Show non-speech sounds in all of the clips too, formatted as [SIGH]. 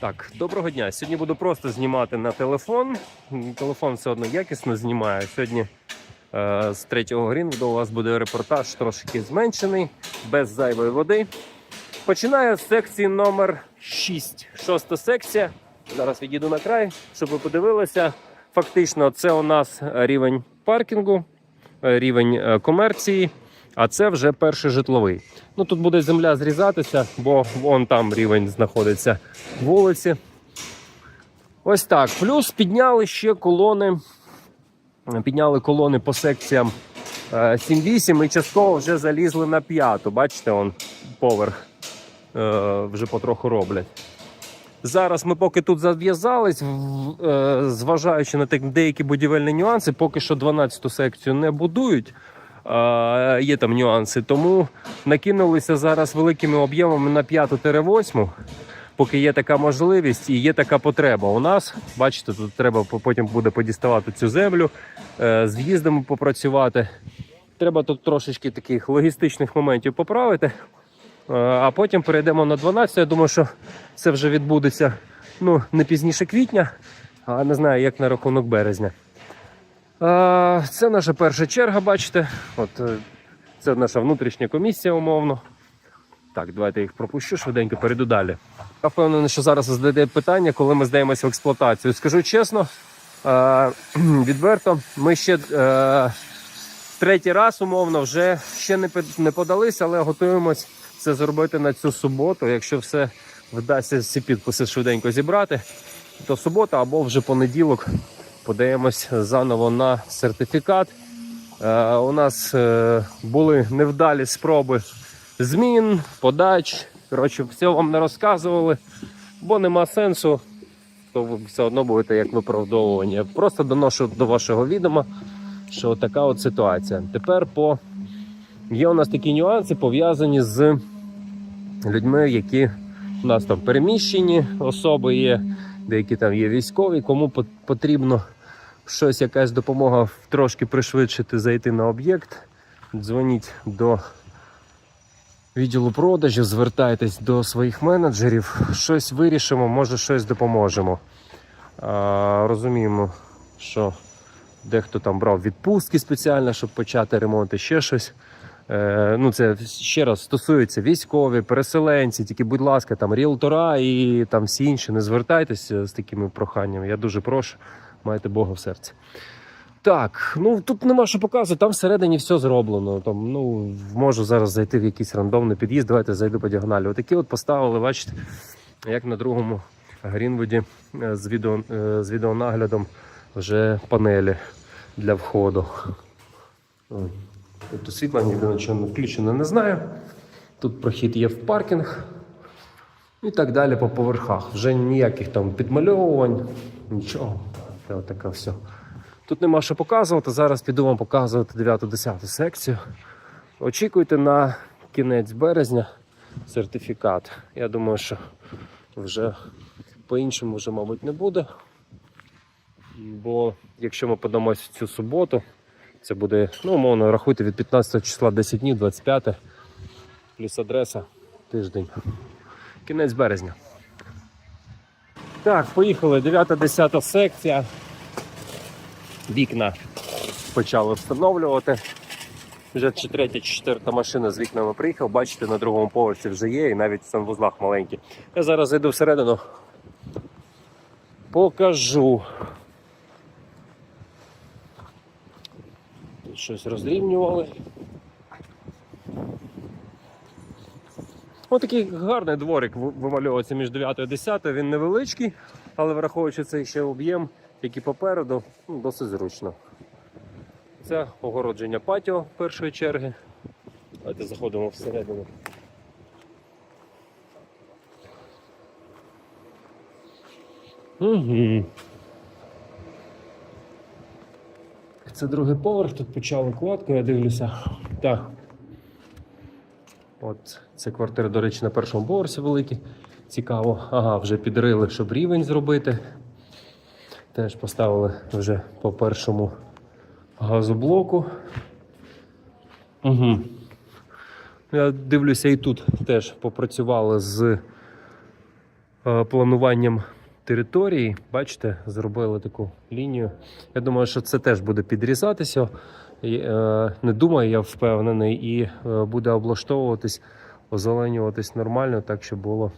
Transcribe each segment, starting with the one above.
Так, доброго дня. Сьогодні буду просто знімати на телефон. Телефон все одно якісно знімає. Сьогодні е, з третього Грінвуду у вас буде репортаж трошки зменшений, без зайвої води. Починаю з секції номер 6. Шоста секція. Зараз відійду на край, щоб ви подивилися. Фактично, це у нас рівень паркінгу, рівень е, комерції, а це вже перший житловий. Ну тут буде земля зрізатися, бо вон там рівень знаходиться вулиці. Ось так. Плюс підняли ще колони. Підняли колони по секціям е, 7-8 і частково вже залізли на п'яту. Бачите, он поверх е, вже потроху роблять. Зараз ми поки тут зав'язались, е, зважаючи на деякі будівельні нюанси, поки що 12-ту секцію не будують. Є там нюанси, тому накинулися зараз великими об'ємами на 5-8, поки є така можливість і є така потреба. У нас, бачите, тут треба потім буде подіставати цю землю, е, з в'їздами попрацювати. Треба тут трошечки таких логістичних моментів поправити. Е, А потім перейдемо на 12. Я думаю, що це вже відбудеться ну, не пізніше квітня, а не знаю, як на рахунок березня. Це наша перша черга, бачите. От, е, це наша внутрішня комісія, умовно. Так, давайте їх пропущу швиденько, перейду далі. Я впевнений, що зараз зададе питання, коли ми здаємося в експлуатацію. Скажу чесно, е, [CLEARS THROAT] відверто, ми ще е, третій раз, умовно, вже ще не, подалися, але готуємось це зробити на цю суботу. Якщо все вдасться всі підписи швиденько зібрати, то субота або вже понеділок подаємось заново на сертифікат. Е, у нас е, були невдалі спроби змін, подач. Коротше, все вам не розказували, бо нема сенсу, то ви все одно будете як виправдовування. Просто доношу до вашого відома, що така от ситуація. Тепер по є у нас такі нюанси пов'язані з людьми, які у нас там переміщені особи є, деякі там є військові, кому потрібно щось, якась допомога трошки пришвидшити, зайти на об'єкт. Дзвоніть до відділу продажів, звертайтесь до своїх менеджерів, щось вирішимо, може щось допоможемо. А, розуміємо, що дехто там брав відпустки спеціально, щоб почати ремонт і ще щось. Е, ну, це ще раз стосується військові, переселенці, тільки, будь ласка, там ріелтора і там всі інші, не звертайтеся з такими проханнями. Я дуже прошу, майте Бога в серці. Так, ну тут нема що показувати, там всередині все зроблено. Там, ну, можу зараз зайти в якийсь рандомний під'їзд. Давайте зайду по діагоналі. Отакі от поставили, бачите, як на другому Грінвуді е, з, відео, е, з відеонаглядом вже панелі для входу. Тут світла ніде нічого не включено, не знаю. Тут прохід є в паркінг. І так далі по поверхах. Вже ніяких там підмальовувань, нічого. Це отаке все. Тут нема що показувати. Зараз піду вам показувати 9-10 секцію. Очікуйте на кінець березня сертифікат. Я думаю, що вже по-іншому вже, мабуть, не буде. Бо якщо ми подамось в цю суботу, це буде, ну, умовно, рахуйте від 15 числа 10 днів, 25, плюс адреса тиждень. Кінець березня. Так, поїхали. 9-10 секція. Вікна почали встановлювати. Вже чи третя, чи четверта машина з вікнами приїхав. Бачите, на другому поверсі вже є, і навіть в санвузлах маленькі. Я зараз зайду всередину. Покажу. Щось розрівнювали. Ось такий гарний дворик вимальовується між 9 і 10. Він невеличкий, але враховуючи цей ще об'єм, який попереду, ну, досить зручно. Це огородження патіо першої черги. Давайте заходимо всередину. Угу. Це другий поверх, тут почали кладку, я дивлюся. Так. От це квартира, до речі, на першому поверсі великі. Цікаво. Ага, вже підрили, щоб рівень зробити. Теж поставили вже по першому газоблоку. Угу. Я дивлюся, і тут теж попрацювали з е, плануванням території. Бачите, зробили таку лінію. Я думаю, що це теж буде підрізатися. Е, Не думаю, я впевнений, і е, буде облаштовуватись, озеленюватись нормально, так щоб було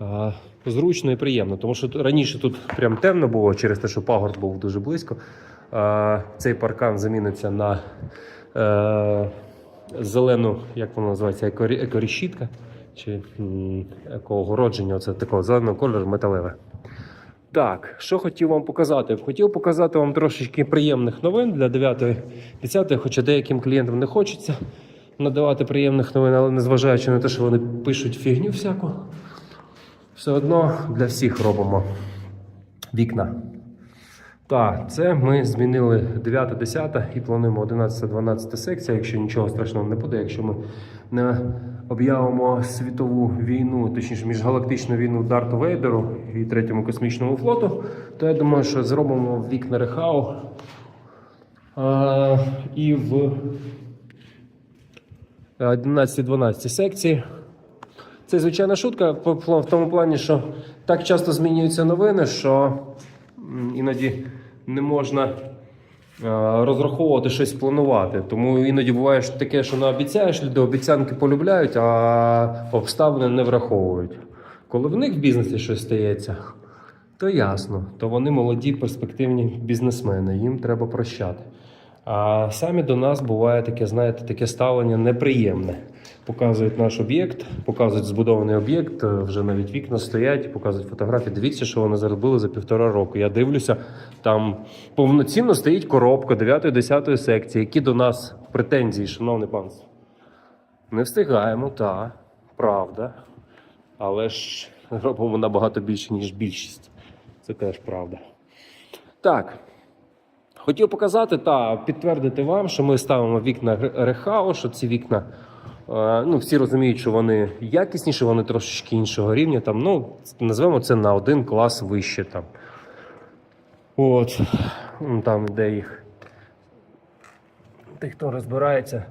е, зручно і приємно. Тому що раніше тут прям темно було через те, що пагорб був дуже близько. Цей паркан заміниться на зелену, як воно називається, екорі- екорішітка чи екоогородження, це такого зеленого кольору металеве. Так, що хотів вам показати? Хотів показати вам трошечки приємних новин для 9-10, хоча деяким клієнтам не хочеться надавати приємних новин, але незважаючи на те, що вони пишуть фігню всяку, все одно для всіх робимо вікна. Так, це ми змінили 9, 10 і плануємо 11, 12 секція, якщо нічого страшного не буде, якщо ми не об'явимо світову війну, точніше міжгалактичну війну Дарту Вейдеру і третьому космічному флоту, то я думаю, що зробимо вікна Рехау а, і в 11-12 секції. Це звичайна шутка в тому плані, що так часто змінюються новини, що іноді не можна е, розраховувати щось планувати. Тому іноді буває таке, що наобіцяєш, люди обіцянки полюбляють, а обставини не враховують. Коли в них в бізнесі щось стається, то ясно, то вони молоді перспективні бізнесмени, їм треба прощати. А самі до нас буває таке, знаєте, таке ставлення неприємне. Показують наш об'єкт, показують збудований об'єкт, вже навіть вікна стоять, показують фотографії. Дивіться, що вони заробили за півтора року. Я дивлюся, там повноцінно стоїть коробка 9-10 секції, які до нас претензії, шановне панство. Не встигаємо, та правда. Але ж робимо набагато більше, ніж більшість. Це теж правда. Так. Хотів показати та підтвердити вам, що ми ставимо вікна Ре- Рехао, що ці вікна. е, Ну, всі розуміють, що вони якісніші, вони трошечки іншого рівня. Там, ну, назвемо це на один клас вище. Там. От. Там, де їх. Тих, хто розбирається,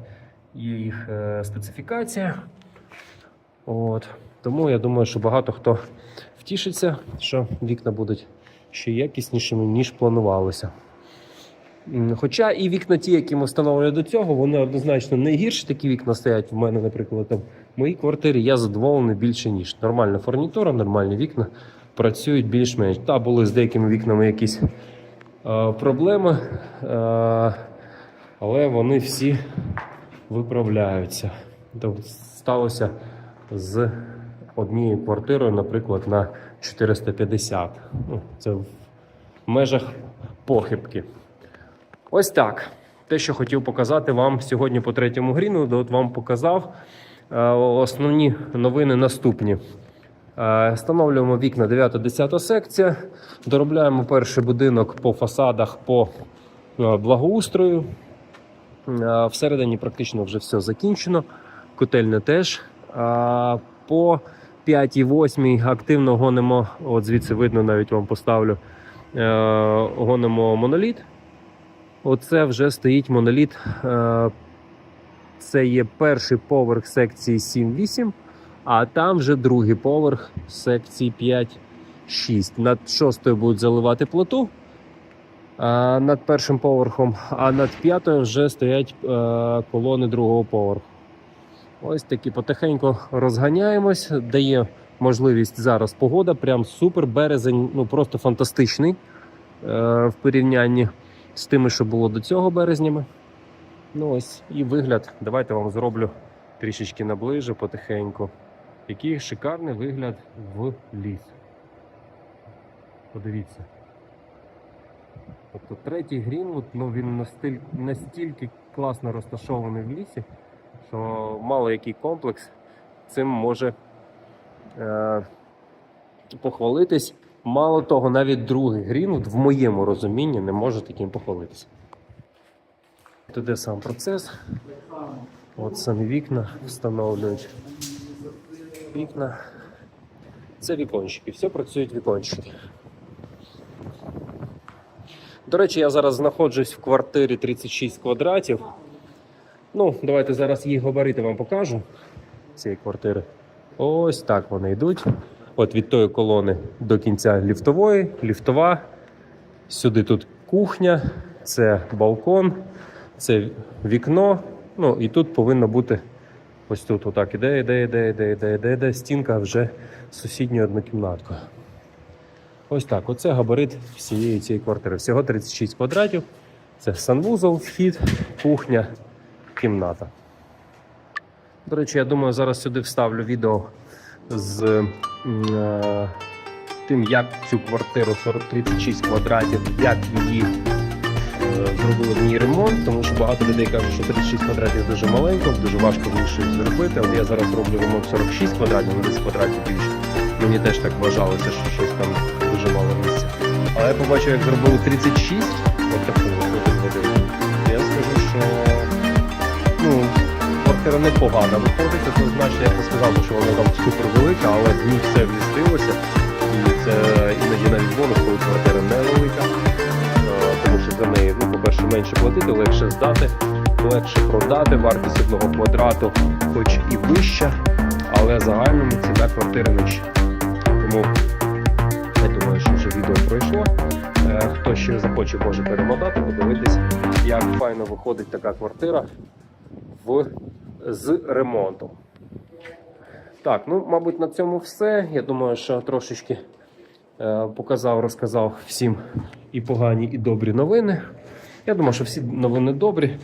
є їх е, специфікація. От. Тому я думаю, що багато хто втішиться, що вікна будуть ще якіснішими, ніж планувалося. Хоча і вікна, ті, які ми встановлювали до цього, вони однозначно не гірші. Такі вікна стоять в мене, наприклад, там в моїй квартирі. Я задоволений більше, ніж нормальна фурнітура, нормальні вікна працюють більш-менш. Та були з деякими вікнами якісь е, проблеми, е, але вони всі виправляються. Тобто сталося з однією квартирою, наприклад, на 450. Ну, це в межах похибки. Ось так. Те, що хотів показати вам сьогодні по третьому гріну, от вам показав. Е, Основні новини наступні. Е, Встановлюємо вікна 9-10 секція. Доробляємо перший будинок по фасадах по е, благоустрою. Всередині практично вже все закінчено. Котельня теж. По 5-8 активно гонимо, от звідси видно, навіть вам поставлю. е, Гонимо моноліт. Оце вже стоїть моноліт. Е, Це є перший поверх секції 7-8, а там вже другий поверх секції 5-6. Над шостою будуть заливати плиту а, над першим поверхом, а над п'ятою вже стоять е, колони другого поверху. Ось такі потихеньку розганяємось. Дає можливість зараз погода. Прям супер березень, ну просто фантастичний е, в порівнянні з тими, що було до цього березнями. Ну ось і вигляд. Давайте вам зроблю трішечки наближе, потихеньку. Який шикарний вигляд в ліс. Подивіться. Тобто третій Грінвуд, ну він настільки класно розташований в лісі, мало який комплекс цим може е, похвалитись. Мало того, навіть другий Грінвуд в моєму розумінні не може таким похвалитися. Туди сам процес. От самі вікна встановлюють. Вікна. Це вікончики. Все працюють вікончики. До речі, я зараз знаходжусь в квартирі 36 квадратів. Ну, давайте зараз їх габарити вам покажу. Цієї квартири. Ось так вони йдуть. От від тої колони до кінця ліфтової, ліфтова. Сюди тут кухня, це балкон, це вікно. Ну і тут повинно бути ось тут, отак іде, іде, іде, іде, іде, іде, іде стінка вже з сусідньою однокімнаткою. Ось так. Оце габарит всієї цієї квартири. Всього 36 квадратів. Це санвузол, вхід, кухня, кімната. До речі, я думаю, зараз сюди вставлю відео з е, тим, як цю квартиру 36 квадратів, як її е, зробили в ній ремонт, тому що багато людей кажуть, що 36 квадратів дуже маленько, дуже важко в щось зробити. От я зараз роблю ремонт 46 квадратів, на 10 квадратів більше. Мені теж так вважалося, що щось там дуже мало місця. Але я побачив, як зробили 36, от таку от годину. Я скажу, квартира непогана виходить. Це значить, я не сказав, що вона там супер велика, але в ній все вмістилося. І це іноді навіть бонус, коли квартира невелика. Тому що за неї, ну, по-перше, менше платити, легше здати, легше продати, вартість одного квадрату, хоч і вища, але загальному ціна квартири нижча. Тому я думаю, що вже відео пройшло. Е, Хто ще захоче, може перемотати, подивитись, як файно виходить така квартира в, з ремонтом. Так, ну, мабуть, на цьому все. Я думаю, що трошечки е, показав, розказав всім і погані, і добрі новини. Я думаю, що всі новини добрі.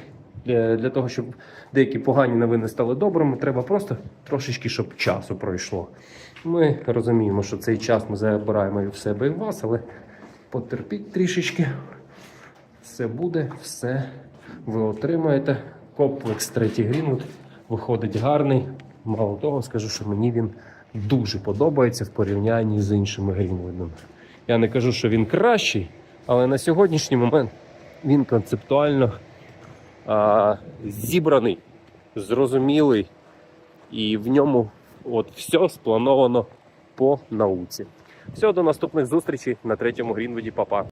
Для, для того, щоб деякі погані новини стали добрими, треба просто трошечки, щоб часу пройшло. Ми розуміємо, що цей час ми забираємо і в себе і в вас, але потерпіть трішечки. Все буде, все ви отримаєте. Комплекс третій Грінвуд виходить гарний. Мало того, скажу, що мені він дуже подобається в порівнянні з іншими Грінвудами. Я не кажу, що він кращий, але на сьогоднішній момент він концептуально а, зібраний, зрозумілий, і в ньому от все сплановано по науці. Все, до наступних зустрічей на третьому Грінвуді, Па-па.